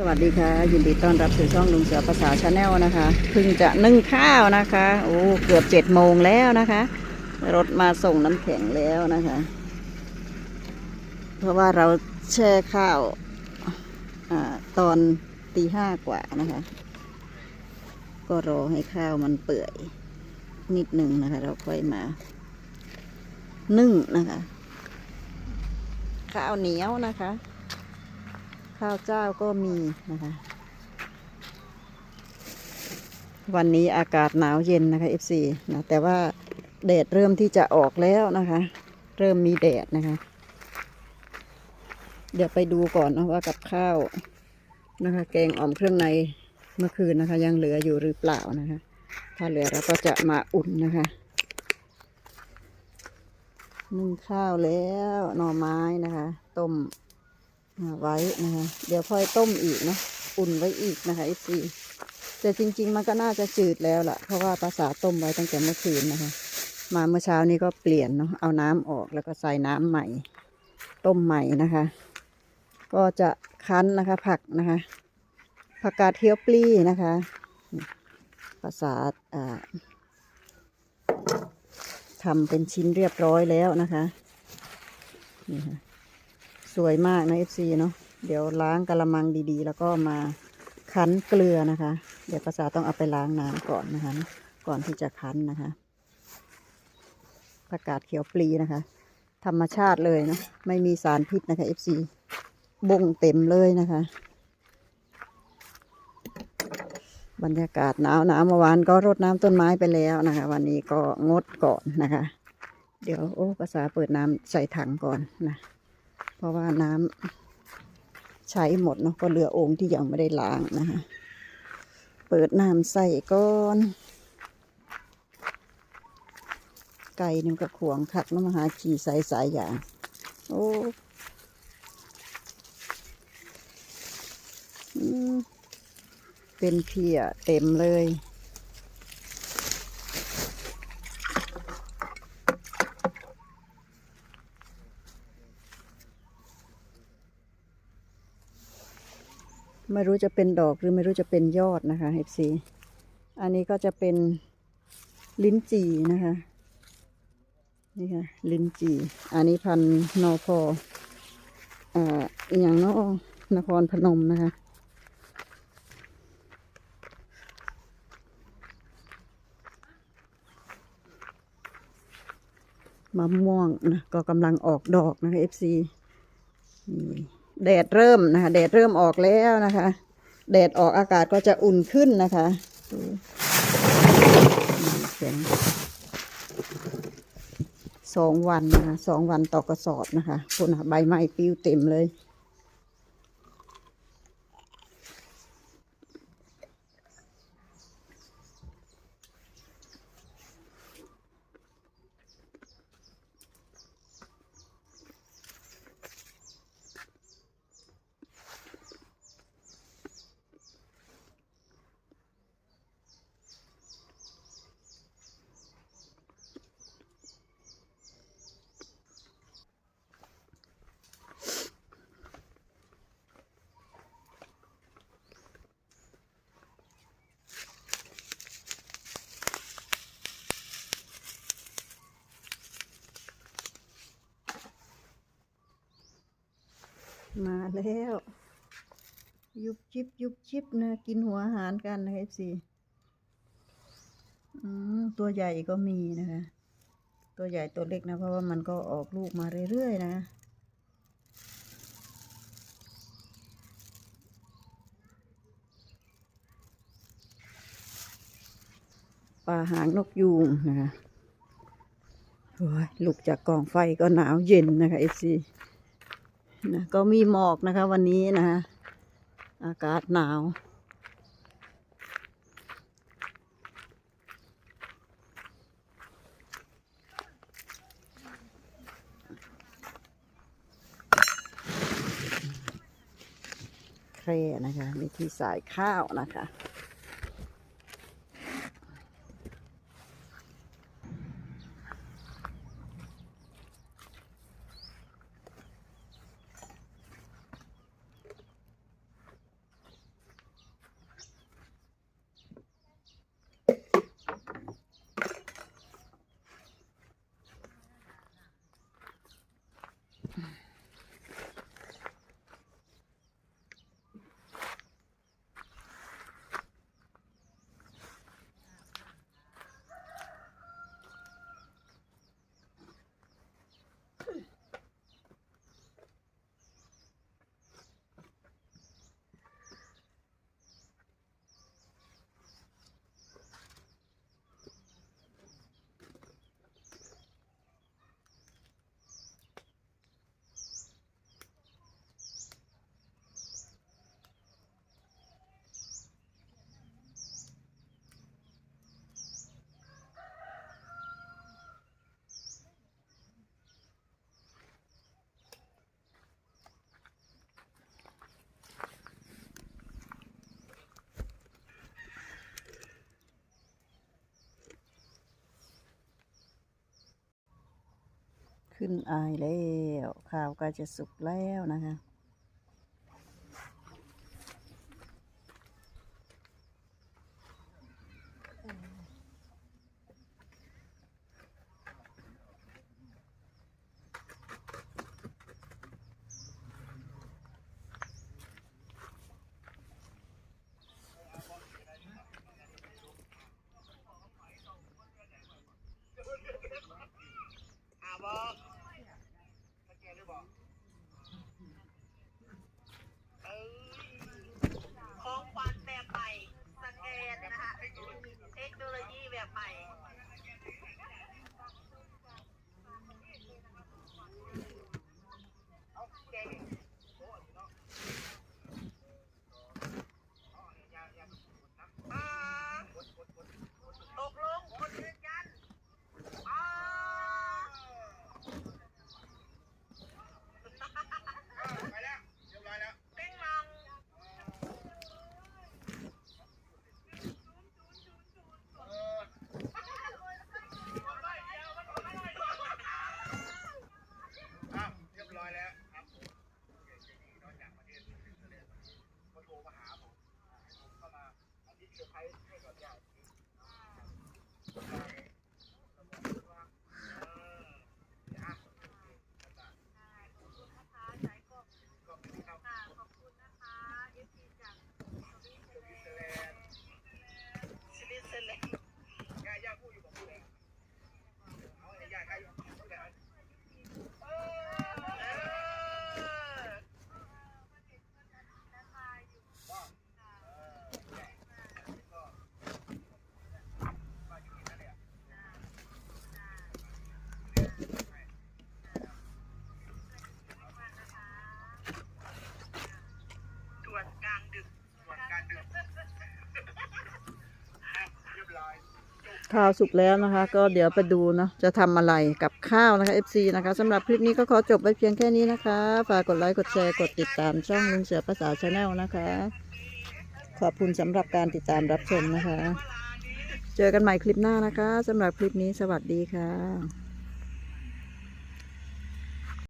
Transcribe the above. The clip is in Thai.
สวัสดีค่ะ ยินดีต้อนรับสู่ช่องลุงเสือภาษาชาแนลนะคะเพิ่งจะนึ่งข้าวนะคะ โอ้เกือบเจ็ดโมงแล้วนะคะ รถมาส่งน้ำแข็งแล้วนะคะ เพราะว่าเราแช่ข้าวอตอนตีห้ากว่านะคะ ก็รอให้ข้าวมันเปื่อยนิดหนึ่งนะคะ เราค่อยมา นึ่งนะคะ ข้าวเหนียวนะคะ ข้าวเจ้าก็มีนะคะ วันนี้อากาศหนาวเย็นนะคะ FC นะแต่ว่าแดดเริ่มที่จะออกแล้วนะคะ เริ่มมีแดดนะคะ เดี๋ยวไปดูก่อนนะว่ากับข้าวนะคะ แกงอ่อมเครื่องในเมื่อคืนนะคะ ยังเหลืออยู่หรือเปล่านะคะ ถ้าเหลือเราก็จะมาอุ่นนะคะนึ่งข้าวแล้วหน่อไม้นะคะ ต้ม ไว้นะคะเดี๋ยวค่อยต้มอีกเนาะอุ่นไว้อีกนะคะไอซีแต่จริง ๆ มันก็น่าจะจืดแล้วล่ะ เพราะว่าภาษาต้มไว้ตั้งแต่เมื่อคืนนะคะ มาเมื่อเช้านี้ก็เปลี่ยนเนาะเอาน้ำออกแล้วก็ใส่น้ำใหม่ ต้มใหม่นะคะ ก็จะคั้นนะคะ ผักนะคะผักกาดเทียวปลีนะคะ ภาษาอ่าทำเป็นชิ้นเรียบร้อยแล้วนะคะนี่ค่ะ สวยมากนะ FC เนาะเดี๋ยวล้างกระมังดีๆ แล้วก็มาคั้นเกลือนะคะ เดี๋ยวภาษาต้องเอาไปล้างน้ำก่อนนะคะ ก่อนที่จะคั้นนะคะประกาศเขียวปลีนะคะ ธรรมชาติเลยเนาะไม่มีสารพิษนะคะ FC บงเต็มเลยนะคะ บรรยากาศหนาวหนาวเมื่อวานก็รดน้ำต้นไม้ไปแล้วนะคะ วันนี้ก็งดก่อนนะคะ เดี๋ยวโอ้ภาษาเปิดน้ำใส่ถังก่อนนะ เพราะว่าน้ำใช้หมดเนาะก็เหลือองค์ที่ยังไม่ได้ล้างนะคะเปิดน้ำใส่ก้อนไก่นี่ก็ขวงขัดน้ำมาหาขี่ใส่สายอย่าง โอ้เป็นเพียเต็มเลย ไม่รู้จะเป็นดอกหรือไม่รู้จะเป็นยอดนะคะ FC อันนี้ก็จะเป็นลิ้นจี่นะคะ นี่ค่ะ ลิ้นจี่ อันนี้พันนอพออ่าอย่างนอนครพนมนะคะมะม่วงนะก็กำลังออกดอกนะคะ FC นี่ แดดเริ่มนะคะแดดเริ่มออกแล้วนะคะ แดดออกอากาศก็จะอุ่นขึ้นนะคะดูสองวันนะคะสองวันต่อกระสอบนะคะคุณใบไม้ปิวเต็มเลย มาแล้ว ยุบจิบยุบจิบนะกินหัวอาหารกันนะเอฟซีตัวใหญ่ก็มีนะคะ ตัวใหญ่ตัวเล็กนะ เพราะว่ามันก็ออกลูกมาเรื่อยๆนะปลาหางนกยูงนะคะลุกจากกองไฟก็หนาวเย็นนะคะเอฟซี นะก็มีหมอกนะคะวันนี้นะคะอากาศหนาวเครนะคะมีที่สายข้าวนะคะ ขึ้นอายแล้ว ข้าวก็จะสุกแล้วนะคะ ข้าวสุกแล้วนะคะ ก็เดี๋ยวไปดูเนาะจะทำอะไรกับข้าวนะคะ FC นะคะสำหรับคลิปนี้ก็ขอจบไว้เพียงแค่นี้นะคะ ฝากกดไลค์กดแชร์กดติดตามช่องลุงเสือภาษาชาแนลนะคะ ขอบคุณสำหรับการติดตามรับชมนะคะ เจอกันใหม่คลิปหน้านะคะสำหรับคลิปนี้สวัสดีค่ะ